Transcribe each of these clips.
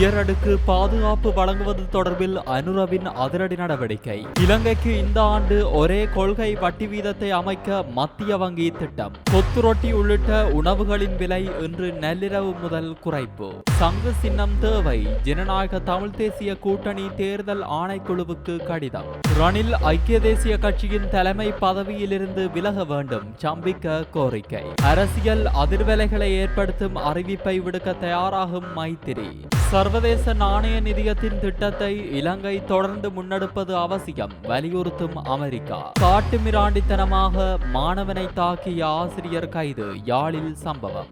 உயரடுக்கு பாதுகாப்பு வழங்குவது தொடர்பில் அனுரவின் அதிரடி நடவடிக்கை. இலங்கைக்கு இந்த ஆண்டு ஒரே கொள்கை வட்டி வீதத்தை அமைக்க மத்திய வங்கி திட்டம். கொத்து ரொட்டி உள்ளிட்ட உணவுகளின் விலை இன்று நள்ளிரவு முதல் குறைப்பு. சங்கு சின்னம் தேவை. ஜனநாயக தமிழ் தேசிய கூட்டணி தேர்தல் ஆணைக்குழுவுக்கு கடிதம். ரணில் ஐக்கிய தேசிய கட்சியின் தலைமை பதவியிலிருந்து விலக வேண்டும். சம்பிக்க கோரிக்கை. அரசியல் அதிர்வலைகளை ஏற்படுத்தும் அறிவிப்பை விடுக்க தயாராகும் மைத்திரி. சர்வதேச நாணய நிதியத்தின் திட்டத்தை இலங்கை தொடர்ந்து முன்னெடுப்பது அவசியம் வலியுறுத்தும் அமெரிக்கா. காட்டுமிராண்டித்தனமாக மாணவனை தாக்கிய ஆசிரியர் கைது யாழில் சம்பவம்.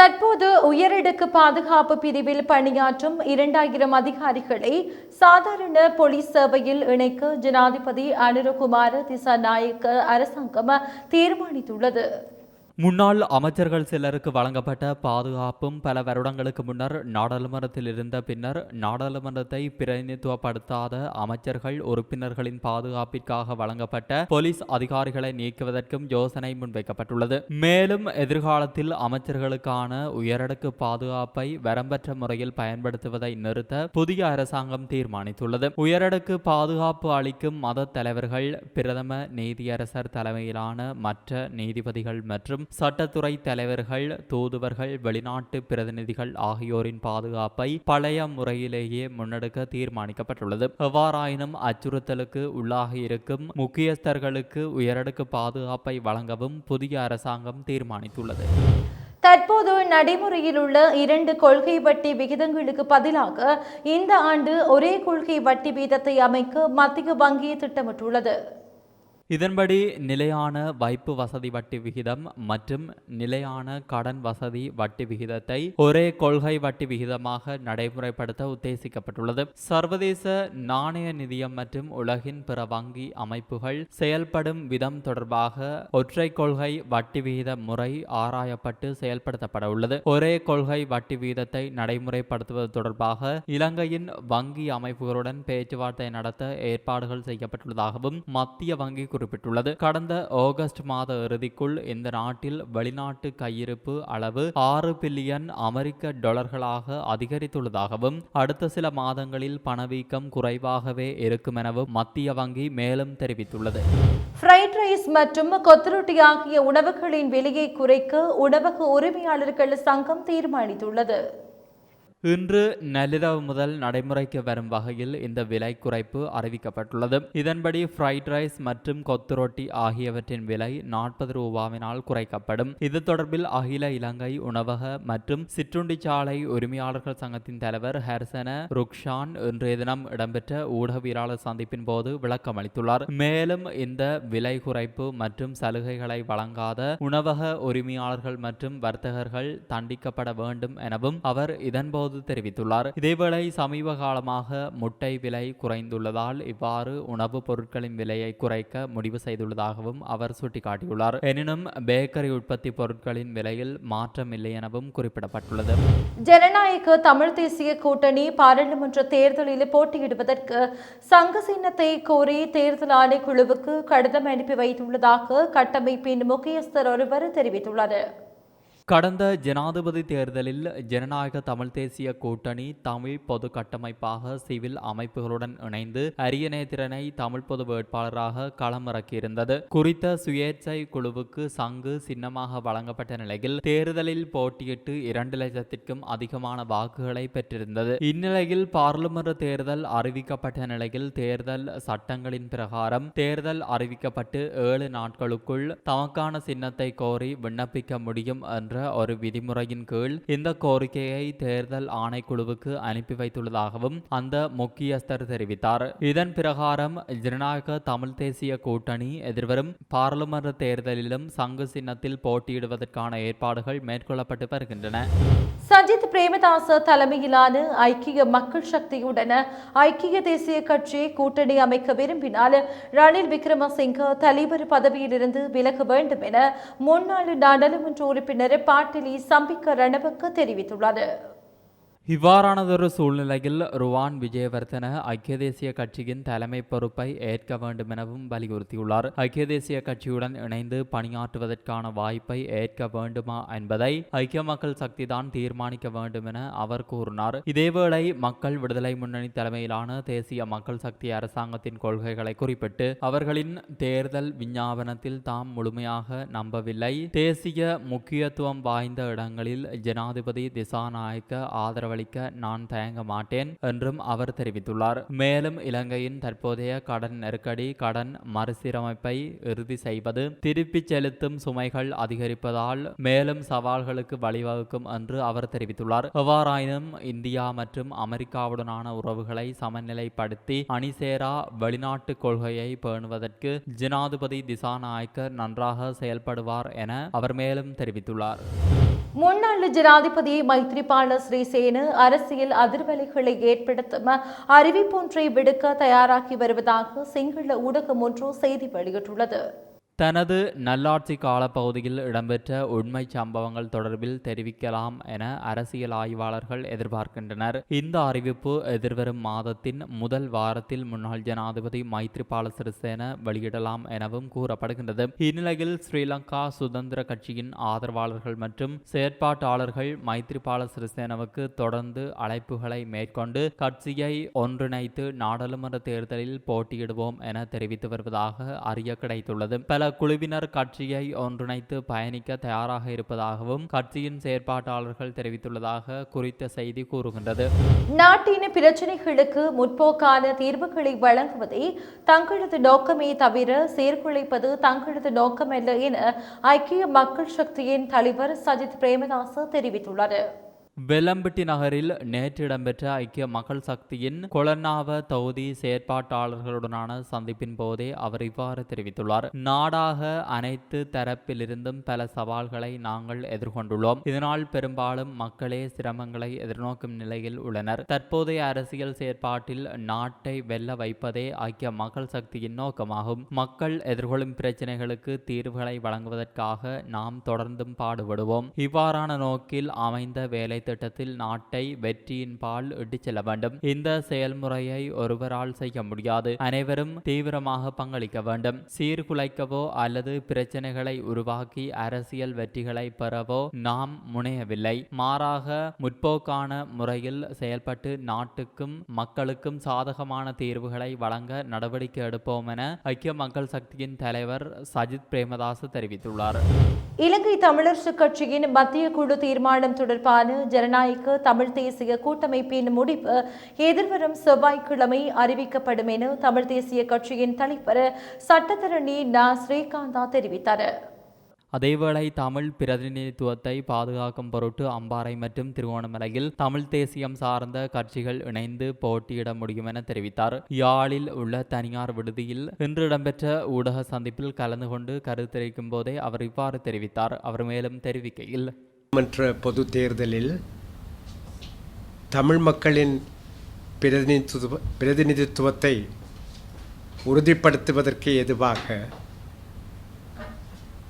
தற்போது உயரடுக்கு பாதுகாப்பு பிரிவில் பணியாற்றும் இரண்டாயிரம் அதிகாரிகளை சாதாரண போலீஸ் சேவையில் இணைக்க ஜனாதிபதி அனுரகுமார திசாநாயக்க அரசாங்கம் தீர்மானித்துள்ளது. முன்னாள் அமைச்சர்கள் சிலருக்கு வழங்கப்பட்ட பாதுகாப்பும் பல வருடங்களுக்கு முன்னர் நாடாளுமன்றத்தில் இருந்த பின்னர் நாடாளுமன்றத்தை பிரதிநிதித்துவப்படுத்தாத அமைச்சர்கள் உறுப்பினர்களின் பாதுகாப்பிற்காக வழங்கப்பட்ட போலீஸ் அதிகாரிகளை நீக்குவதற்கும் யோசனை முன்வைக்கப்பட்டுள்ளது. மேலும் எதிர்காலத்தில் அமைச்சர்களுக்கான உயரடுக்கு பாதுகாப்பை வரம்பற்ற முறையில் பயன்படுத்துவதை நிறுத்த புதிய அரசாங்கம் தீர்மானித்துள்ளது. உயரடுக்கு பாதுகாப்பு அளிக்கும் மத தலைவர்கள் பிரதம நீதியரசர் தலைமையிலான மற்ற நீதிபதிகள் மற்றும் சட்டத்துறை தலைவர்கள் தூதுவர்கள் வெளிநாட்டு பிரதிநிதிகள் ஆகியோரின் பாதுகாப்பை பழைய முறையிலேயே முன்னெடுக்க தீர்மானிக்கப்பட்டுள்ளது. எவ்வாறாயினும் அச்சுறுத்தலுக்கு உள்ளாக இருக்கும் முக்கியஸ்தர்களுக்கு உயரடுக்கு பாதுகாப்பை வழங்கவும் புதிய அரசாங்கம் தீர்மானித்துள்ளது. தற்போது நடைமுறையில் உள்ள இரண்டு கொள்கை வட்டி விகிதங்களுக்கு பதிலாக இந்த ஆண்டு ஒரே கொள்கை வட்டி வீதத்தை அமைக்க மத்திய வங்கி திட்டமிட்டுள்ளது. இதன்படி நிலையான வைப்பு வசதி வட்டி விகிதம் மற்றும் நிலையான கடன் வசதி வட்டி விகிதத்தை ஒரே கொள்கை வட்டி விகிதமாக நடைமுறைப்படுத்த உத்தேசிக்கப்பட்டுள்ளது. சர்வதேச நாணய நிதியம் மற்றும் உலகின் பிற வங்கி அமைப்புகள் செயல்படும் விதம் தொடர்பாக ஒற்றை கொள்கை வட்டி விகித முறை ஆராயப்பட்டு செயல்படுத்தப்பட உள்ளது. ஒரே கொள்கை வட்டி விகிதத்தை நடைமுறைப்படுத்துவது தொடர்பாக இலங்கையின் வங்கி அமைப்புகளுடன் பேச்சுவார்த்தை நடத்த ஏற்பாடுகள் செய்யப்பட்டுள்ளதாகவும் மத்திய வங்கி குறிப்பிட்டுள்ளது. கடந்த ஆகஸ்ட் மாத இறுதிக்குள் இந்த நாட்டில் வெளிநாட்டு கையிருப்பு அளவு ஆறு பில்லியன் அமெரிக்க டாலர்களாக அதிகரித்துள்ளதாகவும் அடுத்த சில மாதங்களில் பணவீக்கம் குறைவாகவே இருக்கும் எனவும் மத்திய வங்கி மேலும் தெரிவித்துள்ளது. ஃப்ரைட் ரைஸ் மற்றும் கொத்துரொட்டி ஆகிய உணவுகளின் விலையை குறைக்க உணவக உரிமையாளர்கள் சங்கம் தீர்மானித்துள்ளது. இன்று நள்ளிரவு முதல் நடைமுறைக்கு வரும் வகையில் இந்த விலை குறைப்பு அறிவிக்கப்பட்டுள்ளது. இதன்படி ஃப்ரைட் ரைஸ் மற்றும் கொத்து ரொட்டி ஆகியவற்றின் விலை நாற்பது ரூபாவினால் குறைக்கப்படும். இது தொடர்பில் அகில இலங்கை உணவக மற்றும் சிற்றுண்டிச்சாலை உரிமையாளர்கள் சங்கத்தின் தலைவர் ஹர்சன ருக்ஷான் இன்றைய தினம் இடம்பெற்ற ஊடகவியலாளர் சந்திப்பின் போது விளக்கம் அளித்துள்ளார். மேலும் இந்த விலை குறைப்பு மற்றும் சலுகைகளை வழங்காத உணவக உரிமையாளர்கள் மற்றும் வர்த்தகர்கள் தண்டிக்கப்பட வேண்டும் எனவும் அவர் இதன்போது போது தெரிவித்துள்ளார். இதேவேளை சமீப காலமாக முட்டை விலை குறைந்துள்ளதால் இவ்வாறு உணவுப் பொருட்களின் விலையை குறைக்க முடிவு செய்துள்ளதாகவும் அவர் சுட்டிக்காட்டியுள்ளார். எனினும் பேக்கரி உற்பத்தி பொருட்களின் விலையில் மாற்றம் இல்லை எனவும் குறிப்பிடப்பட்டுள்ளது. ஜனநாயக தமிழ் தேசிய கூட்டணி பாராளுமன்ற தேர்தலில் போட்டியிடுவதற்கு சங்க சின்னத்தை கோரி தேர்தல் ஆணைக்குழுவுக்கு கடிதம் அனுப்பி வைத்துள்ளதாக கட்டமைப்பின் முக்கியஸ்தர் ஒருவர் தெரிவித்துள்ளார். கடந்த ஜனாதிபதி தேர்தலில் ஜனநாயக தமிழ் தேசிய கூட்டணி தமிழ் பொது கட்டமைப்பாக சிவில் அமைப்புகளுடன் இணைந்து அரியநேத்திரனை தமிழ் பொது வேட்பாளராக களமிறக்கியிருந்தது. குறித்த சுயேட்சை குழுவுக்கு சங்கு சின்னமாக வழங்கப்பட்ட நிலையில் தேர்தலில் போட்டியிட்டு இரண்டு லட்சத்திற்கும் அதிகமான வாக்குகளை பெற்றிருந்தது. இந்நிலையில் பாராளுமன்ற தேர்தல் அறிவிக்கப்பட்ட நிலையில் தேர்தல் சட்டங்களின் பிரகாரம் தேர்தல் அறிவிக்கப்பட்டு ஏழு நாட்களுக்குள் தமக்கான சின்னத்தை கோரி விண்ணப்பிக்க முடியும் என்ற என்ற ஒரு விதிமுறையின் கீழ் இந்த கோரிக்கையை தேர்தல் ஆணைக்குழுவுக்கு அனுப்பி வைத்துள்ளதாகவும் அந்த முக்கியஸ்தர் தெரிவித்தார். இதன் பிரகாரம் ஜனநாயக தமிழ் தேசிய கூட்டணி எதிர்வரும் பாராளுமன்ற தேர்தலிலும் சங்கு சின்னத்தில் போட்டியிடுவதற்கான ஏற்பாடுகள் மேற்கொள்ளப்பட்டு வருகின்றன. சஜித் பிரேமதாச தலைமையிலான ஐக்கிய மக்கள் சக்தியுடன் ஐக்கிய தேசிய கட்சி கூட்டணி அமைக்க விரும்பினால் ரணில் விக்ரமசிங்க தலைவர் பதவியிலிருந்து விலக வேண்டும் என முன்னாள் நாடாளுமன்ற உறுப்பினர் பாட்டிலி சம்பிக்க ரணவுக்கு தெரிவித்துள்ளது. இவ்வாறானதொரு சூழ்நிலையில் ருவான் விஜயவர்தன ஐக்கிய தேசிய கட்சியின் தலைமை பொறுப்பை ஏற்க வேண்டும் எனவும் வலியுறுத்தியுள்ளார். ஐக்கிய தேசிய கட்சியுடன் இணைந்து பணியாற்றுவதற்கான வாய்ப்பை ஏற்க வேண்டுமா என்பதை ஐக்கிய மக்கள் சக்திதான் தீர்மானிக்க வேண்டும் என அவர் கூறினார். இதேவேளை மக்கள் விடுதலை முன்னணி தலைமையிலான தேசிய மக்கள் சக்தி அரசாங்கத்தின் கொள்கைகளை குறிப்பிட்டு அவர்களின் தேர்தல் விஞ்ஞாபனத்தில் தாம் முழுமையாக நம்பவில்லை. தேசிய முக்கியத்துவம் வாய்ந்த இடங்களில் ஜனாதிபதி திசாநாயக்க ஆதரவளி அளிக்க நான் தயங்க மாட்டேன் என்றும் அவர் தெரிவித்துள்ளார். மேலும் இலங்கையின் தற்போதைய கடன் நெருக்கடி கடன் மறுசீரமைப்பை இறுதி செய்வது திருப்பிச் செலுத்தும் சுமைகள் அதிகரிப்பதால் மேலும் சவால்களுக்கு வழிவகுக்கும் என்று அவர் தெரிவித்துள்ளார். எவ்வாறாயினும் இந்தியா மற்றும் அமெரிக்காவுடனான உறவுகளை சமநிலைப்படுத்தி அணிசேரா வெளிநாட்டு கொள்கையை பேணுவதற்கு ஜனாதிபதி திசாநாயக்க நன்றாக செயல்படுவார் என அவர் மேலும் தெரிவித்துள்ளார். முன்னாள் ஜனாதிபதி மைத்ரிபால ஸ்ரீசேன சிறிசேன அரசியல் அதிர்வலைகளை ஏற்படுத்தும் அறிவிப்பொன்றை விடுக்க தயாராகி வருவதாக சிங்கள ஊடகம் ஒன்று செய்தி வெளியிட்டுள்ளது. தனது நல்லாட்சி காலப்பகுதியில் இடம்பெற்ற உண்மை சம்பவங்கள் தொடர்பில் தெரிவிக்கலாம் என அரசியல் ஆய்வாளர்கள் எதிர்பார்க்கின்றனர். இந்த அறிவிப்பு எதிர்வரும் மாதத்தின் முதல் வாரத்தில் முன்னாள் ஜனாதிபதி மைத்ரிபால சிறிசேன வெளியிடலாம் எனவும் கூறப்படுகின்றது. இந்நிலையில் ஸ்ரீலங்கா சுதந்திர கட்சியின் ஆதரவாளர்கள் மற்றும் செயற்பாட்டாளர்கள் மைத்ரிபால சிறிசேனவுக்கு தொடர்ந்து அழைப்புகளை மேற்கொண்டு கட்சியை ஒன்றிணைத்து நாடாளுமன்ற தேர்தலில் போட்டியிடுவோம் என தெரிவித்து வருவதாக அறிய கிடைத்துள்ளது. பல குழுவினர் கட்சியை ஒன்றிணைத்து பயணிக்க தயாராக இருப்பதாகவும் கட்சியின் செயற்பாட்டாளர்கள் தெரிவித்துள்ளதாக குறித்த செய்தி கூறுகின்றது. நாட்டின் பிரச்சினைகளுக்கு முற்போக்கான தீர்வுகளை வழங்குவதே தங்களது நோக்கமே தவிர சீர்குலைப்பது தங்களது நோக்கமல்ல என ஐக்கிய மக்கள் சக்தியின் தலைவர் சஜித் பிரேமதாச தெரிவித்துள்ளார். வெலம்பட்டி நகரில் நேற்று இடம்பெற்ற ஐக்கிய மக்கள் சக்தியின் கொலன்னாவ தொகுதி செயற்பாட்டாளர்களுடனான சந்திப்பின் போதே அவர் இவ்வாறு தெரிவித்துள்ளார். நாடாக அனைத்து தரப்பிலிருந்தும் பல சவால்களை நாங்கள் எதிர்கொண்டுள்ளோம். இதனால் பெரும்பாலும் மக்களே சிரமங்களை எதிர்நோக்கும் நிலையில் உள்ளனர். தற்போதைய அரசியல் செயற்பாட்டில் நாட்டை வெல்ல வைப்பதே ஐக்கிய மக்கள் சக்தியின் நோக்கமாகும். மக்கள் எதிர்கொள்ளும் பிரச்சினைகளுக்கு தீர்வுகளை வழங்குவதற்காக நாம் தொடர்ந்தும் பாடுபடுவோம். இவ்வாறான நோக்கில் அமைந்த வேலை திட்டத்தில் நாட்டை வெற்றியின் பால் இட்டுச் செல்ல வேண்டும். இந்த செயல்முறையை ஒருவரால் செய்ய முடியாது. அனைவரும் தீவிரமாக பங்களிக்க வேண்டும். சீர்குலைக்கவோ அல்லது பிரச்சனைகளை உருவாக்கி அரசியல் வெற்றிகளை பெறவோ நாம் முனையவில்லை. மாறாக முற்போக்கான முறையில் செயல்பட்டு நாட்டுக்கும் மக்களுக்கும் சாதகமான தீர்வுகளை வழங்க நடவடிக்கை எடுப்போம் என ஐக்கிய மக்கள் சக்தியின் தலைவர் சஜித் பிரேமதாஸ் தெரிவித்துள்ளார். இலங்கை தமிழரசு கட்சியின் மத்திய குழு தீர்மானம் தொடர்பான ஜனநாயக தமிழ் தேசிய கூட்டமைப்பின் முடிவு எதிர்வரும் செவ்வாய்க்கிழமை அறிவிக்கப்படும் என தமிழ் தேசிய கட்சியின் தலைவர் சட்டத்தரணி ந. ஸ்ரீகாந்தா தெரிவித்தார். அதேவேளை தமிழ் பிரதிநிதித்துவத்தை பாதுகாக்கும் பொருட்டு அம்பாறை மற்றும் திருவோணமலையில் தமிழ் தேசியம் சார்ந்த கட்சிகள் இணைந்து போட்டியிட முடியும் என தெரிவித்தார். யாழில் உள்ள தனியார் விடுதியில் இன்று இடம்பெற்ற ஊடக சந்திப்பில் கலந்து கொண்டு கருத்தரிக்கும் போதே அவர் இவ்வாறு தெரிவித்தார். அவர் மேலும் தெரிவிக்கையில் மன்ற பொது தேர்தலில் தமிழ் மக்களின் பிரதிநிதித்துவ பிரதிநிதித்துவத்தை உறுதிப்படுத்துவதற்கு எதுவாக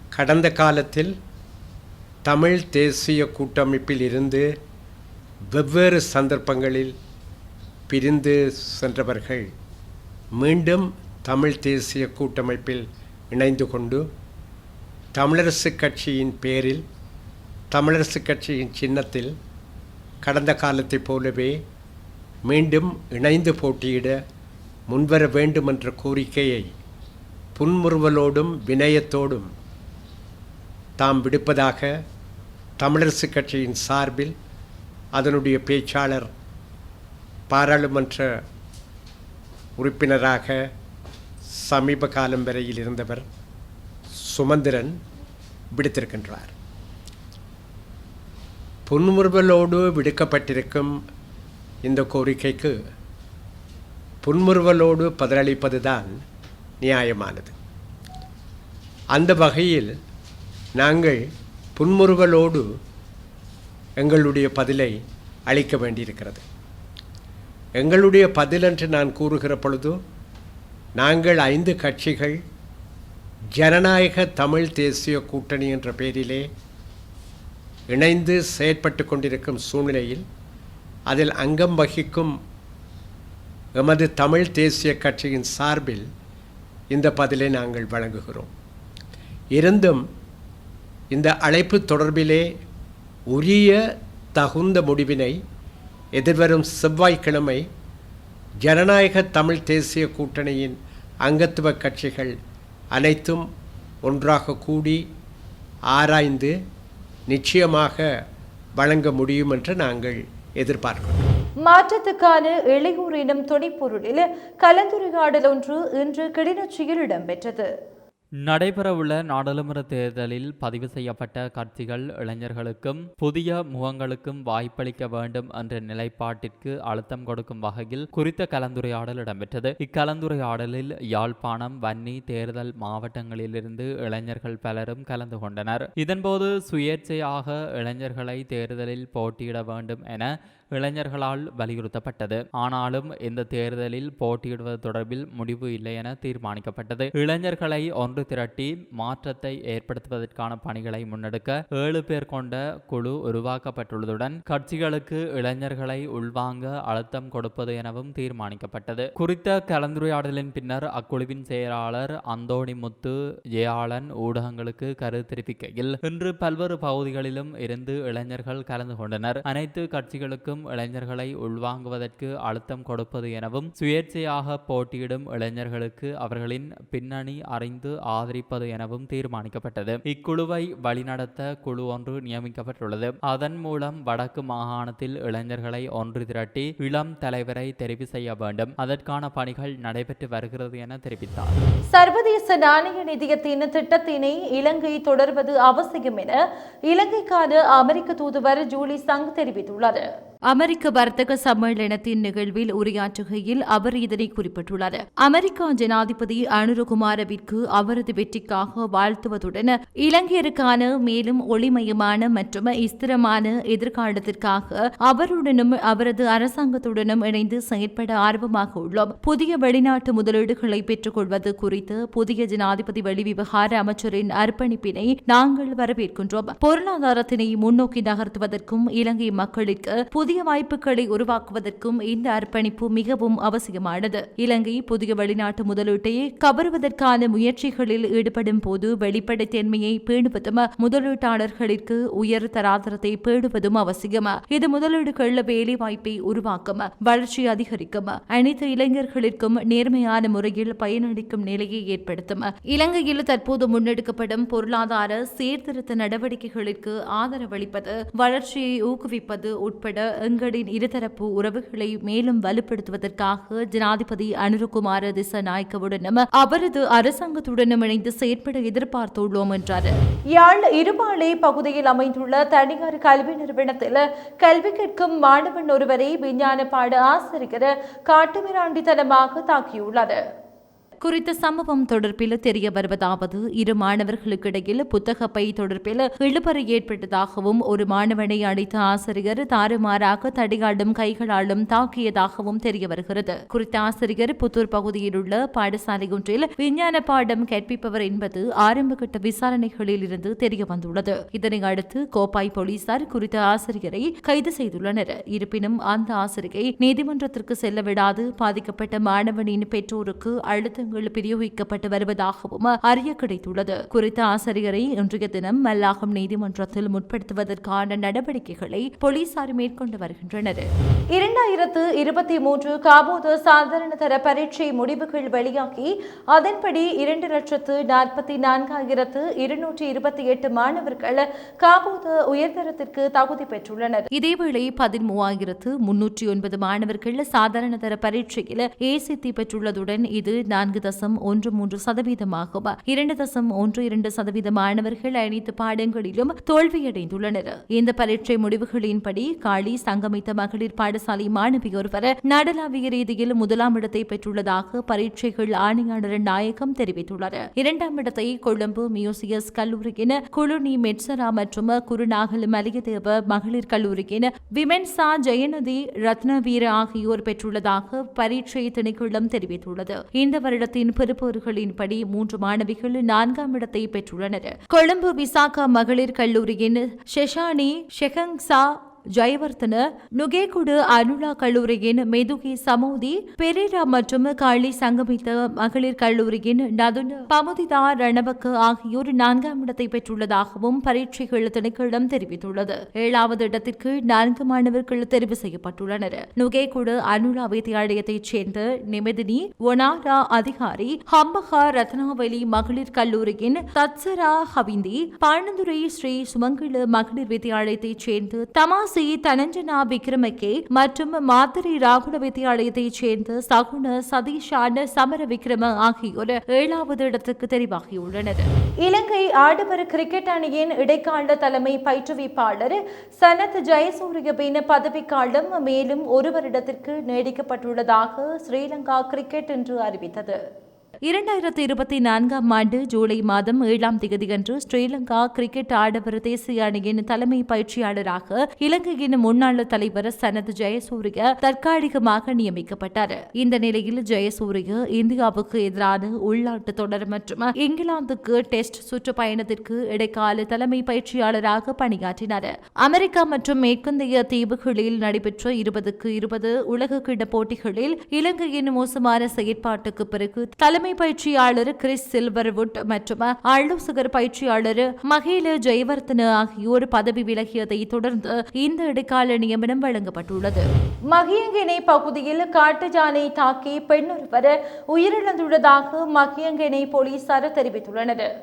கடந்த காலத்தில் தமிழ் தேசிய கூட்டமைப்பில் இருந்து வெவ்வேறு சந்தர்ப்பங்களில் பிரிந்து சென்றவர்கள் மீண்டும் தமிழ் தேசிய கூட்டமைப்பில் இணைந்து கொண்டு தமிழரசு கட்சியின் பேரில் தமிழரசு கட்சியின் சின்னத்தில் கடந்த காலத்தைப் போலவே மீண்டும் இணைந்து போட்டியிட முன்வர வேண்டும் என்ற கோரிக்கையை புன்முறுவலோடும் வினயத்தோடும் தாம் விடுப்பதாக தமிழரசு கட்சியின் சார்பில் அதனுடைய பேச்சாளர் பாராளுமன்ற உறுப்பினராக சமீப காலம் வரையில் இருந்தவர் சுமந்திரன் விடுத்திருக்கின்றார். புன்முறுவலோடு விடுக்கப்பட்டிருக்கும் இந்த கோரிக்கைக்கு புன்முறுவலோடு பதிலளிப்பதுதான் நியாயமானது. அந்த வகையில் நாங்கள் புன்முறுவலோடு எங்களுடைய பதிலை அளிக்க வேண்டியிருக்கிறது. எங்களுடைய பதில் என்று நான் கூறுகிற பொழுது நாங்கள் ஐந்து கட்சிகள் ஜனநாயக தமிழ் தேசிய கூட்டணி என்ற பெயரிலே இணைந்து செயற்பட்டு கொண்டிருக்கும் சூழ்நிலையில் அதில் அங்கம் வகிக்கும் எமது தமிழ் தேசிய கட்சியின் சார்பில் இந்த பதிலை நாங்கள் வழங்குகிறோம். இருந்தும் இந்த அழைப்பு தொடர்பிலே உரிய தகுந்த முடிவினை எதிர்வரும் செவ்வாய்க்கிழமை ஜனநாயக தமிழ் தேசிய கூட்டணியின் அங்கத்துவ கட்சிகள் அனைத்தும் ஒன்றாக கூடி ஆராய்ந்து நிச்சயமாக வழங்க முடியும் என்று நாங்கள் எதிர்பார்க்கிறோம். மாற்றத்துக்கான இளையோர் இனம் துணைப்பொருளில் கலந்துரையாடல் ஒன்று இன்று கிளிநொச்சியில் இடம்பெற்றது. நடைபெறவுள்ள நாடாளுமன்ற தேர்தலில் பதிவு செய்யப்பட்ட கட்சிகள் இளைஞர்களுக்கும் புதிய முகங்களுக்கும் வாய்ப்பளிக்க வேண்டும் என்ற நிலைப்பாட்டிற்கு அழுத்தம் கொடுக்கும் வகையில் குறித்த கலந்துரையாடல் இடம்பெற்றது. இக்கலந்துரையாடலில் யாழ்ப்பாணம் வன்னி தேர்தல் மாவட்டங்களிலிருந்து இளைஞர்கள் பலரும் கலந்து கொண்டனர். இதன்போது சுயேட்சையாக இளைஞர்களை தேர்தலில் போட்டியிட வேண்டும் என இளைஞர்களால் வலியுறுத்தப்பட்டது. ஆனாலும் இந்த தேர்தலில் போட்டியிடுவது தொடர்பில் முடிவு இல்லை என தீர்மானிக்கப்பட்டது. இளைஞர்களை ஒன்று திரட்டி மாற்றத்தை ஏற்படுத்துவதற்கான பணிகளை முன்னெடுக்க ஏழு பேர் கொண்ட குழு உருவாக்கப்பட்டுள்ளதுடன் கட்சிகளுக்கு இளைஞர்களை உள்வாங்க அழுத்தம் கொடுப்பது எனவும் தீர்மானிக்கப்பட்டது. குறித்த கலந்துரையாடலின் பின்னர் அக்குழுவின் செயலாளர் அந்தோணி முத்து ஜெயாளன் ஊடகங்களுக்கு கருத்து தெரிவிக்கையில் இன்று பல்வேறு பகுதிகளிலும் இருந்து இளைஞர்கள் கலந்து கொண்டனர். அனைத்து கட்சிகளுக்கும் போட்டியிடும் இளைஞர்களை உள்வாங்குவதற்கு அழுத்தம் கொடுப்பது எனவும் சுயேட்சையாக போட்டியிடும் இளைஞர்களுக்கு அவர்களின் பின்னணி அறிந்து ஆதரிப்பது எனவும் தீர்மானிக்கப்பட்டது. இக்குழுவை வழிநடத்த குழு ஒன்று நியமிக்கப்பட்டுள்ளது. அதன் மூலம் வடக்கு மாகாணத்தில் இளைஞர்களை ஒன்று திரட்டி இளம் தலைவரை தெரிவு செய்ய வேண்டும். அதற்கான பணிகள் நடைபெற்று வருகிறது என தெரிவித்தார். சர்வதேச நாணய நிதியத்தின் திட்டத்தினை இலங்கை தொடர்வது அவசியம் என இலங்கைக்கான அமெரிக்க தூதுவர் ஜூலி சங் தெரிவித்துள்ளார் அமெரிக்க வர்த்தக சம்மேளனத்தின் நிகழ்வில் உரையாற்றுகையில் அவர் இதனை குறிப்பிட்டுள்ளார். அமெரிக்கா ஜனாதிபதி அனுரகுமாரவிற்கு அவரது வெற்றிக்காக வாழ்த்துவதுடன் இலங்கையருக்கான மேலும் ஒளிமயமான மற்றும் ஸ்திரமான எதிர்காலத்திற்காக அவருடனும் அவரது அரசாங்கத்துடனும் இணைந்து செயற்பட ஆர்வமாக உள்ளோம். புதிய வெளிநாட்டு முதலீடுகளை பெற்றுக் கொள்வது குறித்து புதிய ஜனாதிபதி வெளிவிவகார அமைச்சரின் அர்ப்பணிப்பினை நாங்கள் வரவேற்கின்றோம். பொருளாதாரத்தினை முன்னோக்கி நகர்த்துவதற்கும் இலங்கை மக்களுக்கு புதிய வாய்ப்புகளை உருவாக்குவதற்கும் இந்த அர்ப்பணிப்பு மிகவும் அவசியமானது. இலங்கை புதிய வெளிநாட்டு முதலீட்டை கவருவதற்கான முயற்சிகளில் ஈடுபடும் போது வெளிப்படைத்தன்மையை பேணுவதும் முதலீட்டாளர்களுக்கு உயர் தராதரத்தை பேணுவதும் அவசியம். இது முதலீடுகள் வேலை வாய்ப்பை உருவாக்கும் வளர்ச்சி அதிகரிக்கும். அனைத்து இளைஞர்களுக்கும் நேர்மையான முறையில் பயனளிக்கும் நிலையை ஏற்படுத்தும். இலங்கையில் தற்போது முன்னெடுக்கப்படும் பொருளாதார சீர்திருத்த நடவடிக்கைகளுக்கு ஆதரவளிப்பது வளர்ச்சியை ஊக்குவிப்பது உட்பட எங்களின் இருதரப்பு உறவுகளை மேலும் வலுப்படுத்துவதற்காக ஜனாதிபதி அனுருகுமார திசநாயக்கவுடனும் அவரது அரசாங்கத்துடனும் இணைந்து செயற்பட எதிர்பார்த்துள்ளோம் என்றார். யாழ் இருமாலை பகுதியில் அமைந்துள்ள தனியார் கல்வி நிறுவனத்தில் கல்வி கற்கும் மாணவன் ஒருவரை விஞ்ஞான பாட ஆசிரியர் காட்டுமிராண்டித்தனமாக தாக்கியுள்ளார். குறித்த சம்பவம் தொடர்பில் தெரிய வருவதாவது இரு மாணவர்களுக்கிடையில் புத்தக பை தொடர்பில் இழுபறி ஏற்பட்டதாகவும் ஒரு மாணவனை அடித்த ஆசிரியர் தாறுமாறாக தடியாலும் கைகளாலும் தாக்கியதாகவும் தெரிய வருகிறது. குறித்த ஆசிரியர் புத்தூர் பகுதியில் உள்ள பாடசாலை ஒன்றில் விஞ்ஞான பாடம் கற்பிப்பவர் என்பது ஆரம்பகட்ட விசாரணைகளில் இருந்து தெரிய வந்துள்ளது. இதனை அடுத்து கோப்பாய் போலீசார் குறித்த ஆசிரியரை கைது செய்துள்ளனர். இருப்பினும் அந்த ஆசிரியை நீதிமன்றத்திற்கு செல்ல விடாது பாதிக்கப்பட்ட மாணவனின் பெற்றோருக்கு அழுத்தங்கள் பிரயோகிக்கப்பட்டு வருவதாகவும் அறிய கிடைத்துள்ளது. குறித்த ஆசிரியரை இன்றைய தினம் மல்லாகம் நீதிமன்றத்தில் முற்படுத்துவதற்கான நடவடிக்கைகளை போலீசார் மேற்கொண்டு வருகின்றனர். இரண்டாயிரத்து இருபத்தி மூன்று காபோது சாதாரண தர பரீட்சை முடிவுகள் வெளியாகி அதன்படி இரண்டு லட்சத்து நாற்பத்தி நான்காயிரத்து இருநூற்றி இருபத்தி எட்டு மாணவர்கள் காபோது உயர்தரத்திற்கு தகுதி பெற்றுள்ளனர். இதேவேளை பதிமூவாயிரத்து முன்னூற்றி ஒன்பது மாணவர்கள் சாதாரண தர பரீட்சையில் ஏசித்தி பெற்றுள்ளதுடன் இது நான்கு நான்கு தசம் ஒன்று மூன்று சதவீதமாகும் இரண்டு தசம் ஒன்று இரண்டு சதவீத மாணவர்கள் அனைத்து பாடங்களிலும் தோல்வியடைந்துள்ளனர். இந்த பரீட்சை முடிவுகளின்படி காளி சங்கமித்த மகளிர் பாடசாலை மாணவி ஒருவர் நாடளாவிய ரீதியில் முதலாம் இடத்தை பெற்றுள்ளதாக பரீட்சைகள் ஆணையாளர் நாயகம் தெரிவித்துள்ளார். இரண்டாம் இடத்தை கொழும்பு மியூசியஸ் கல்லூரியின் குழுனி மெட்சரா மற்றும் குருநாகல் மலியதேவ மகளிர் கல்லூரியின் விமென்சா ஜெயநதி ரத்னவீர ஆகியோர் பெற்றுள்ளதாக பரீட்சை திணைக்குழம் தெரிவித்துள்ளது. இந்த வருட வருடத்தின் பெறுபவர்களின்படி மூன்று மாணவிகள் நான்காம் இடத்தை பெற்றுள்ளனர். கொழும்பு விசாகா மகளிர் கல்லூரியின் ஷெஷானி ஷெஹங்சா ஜெயவர்தன நுகேகுடு அனுலா கல்லூரியின் மெதுகி சமோதி பெரேரா மற்றும் காளி சங்கமித்த மகளிர் கல்லூரியின் நதுன பமுதிதா ரணவக்கு ஆகியோர் நான்காம் இடத்தை பெற்றுள்ளதாகவும் பரீட்சைகள் திணைக்களம் தெரிவித்துள்ளது. ஏழாவது இடத்திற்கு நான்கு மாணவர்கள் தெரிவு செய்யப்பட்டுள்ளனர். நுகேகுடு அனுலா வித்தியாலயத்தைச் சேர்ந்த நிமிதினி ஒனாரா அதிகாரி ஹம்பகா ரத்னாவலி மகளிர் கல்லூரியின் தத்சரா ஹவிந்தி பாணந்துரை ஸ்ரீ சுமங்கல மகளிர் வித்தியாலயத்தைச் சேர்ந்த சி தனஞ்சனா விக்ரமகே மற்றும் மாதிரி ராகுல வித்தியாலயத்தைச் சேர்ந்த சகுண சதீஷான சமர விக்ரம ஆகியோர் ஏழாவது இடத்துக்கு தெரிவாகியுள்ளனர். இலங்கை ஆடவர் கிரிக்கெட் அணியின் இடைக்கால தலைமை பயிற்றுவிப்பாளர் சனத் ஜெயசூரியவின் பதவிக்காலம் மேலும் ஒரு வருடத்திற்கு நீடிக்கப்பட்டுள்ளதாக ஸ்ரீலங்கா கிரிக்கெட் என்று அறிவித்தது. இரண்டாயிரத்தி இருபத்தி நான்காம் ஆண்டு ஜூலை மாதம் ஏழாம் தேதியன்று ஸ்ரீலங்கா கிரிக்கெட் ஆடவர் தேசிய அணியின் தலைமை பயிற்சியாளராக இலங்கையின் முன்னாள் தலைவர் சனத் ஜெயசூரிய தற்காலிகமாக நியமிக்கப்பட்டார். இந்த நிலையில் ஜெயசூரிய இந்தியாவுக்கு எதிரான உள்நாட்டு தொடர் மற்றும் இங்கிலாந்துக்கு டெஸ்ட் சுற்றுப்பயணத்திற்கு இடைக்கால தலைமை பயிற்சியாளராக பணியாற்றினார். அமெரிக்கா மற்றும் மேற்கிந்திய தீவுகளில் நடைபெற்ற இருபதுக்கு இருபது உலகக்கிண்ண போட்டிகளில் இலங்கையின் மோசமான செயற்பாட்டுக்கு பிறகு தலைமை பயிற்சியாளர் கிறிஸ் சில்வர்வுட் மற்றும் ஆலோசகர் பயிற்சியாளர் மகேல ஜெயவர்தன ஆகியோர் பதவி விலகியதை தொடர்ந்து இந்த இடைக்கால நியமனம் வழங்கப்பட்டுள்ளது. மகியங்கிணை பகுதியில் காட்டு யானை தாக்கி பெண்ணொருவர் உயிரிழந்துள்ளதாக மகியங்கிணை போலீசார் தெரிவித்துள்ளனர்.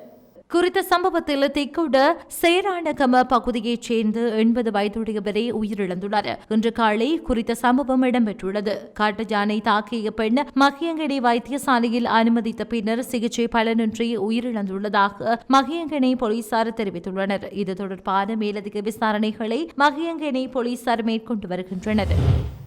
குறித்த சம்பவத்தில் திக்குட சேரானகம பகுதியைச் சேர்ந்த எண்பது வயதுடையவரை உயிரிழந்துள்ளார். இன்று காலை குறித்த சம்பவம் இடம்பெற்றுள்ளது. காட்டு யானை தாக்கிய பெண் மகியங்கனை வைத்தியசாலையில் அனுமதித்த பின்னர் சிகிச்சை பலனின்றி உயிரிழந்துள்ளதாக மகியங்கனை போலீசார் தெரிவித்துள்ளனர். இது தொடர்பான மேலதிக விசாரணைகளை மகியங்கனை போலீசார் மேற்கொண்டு வருகின்றனர்.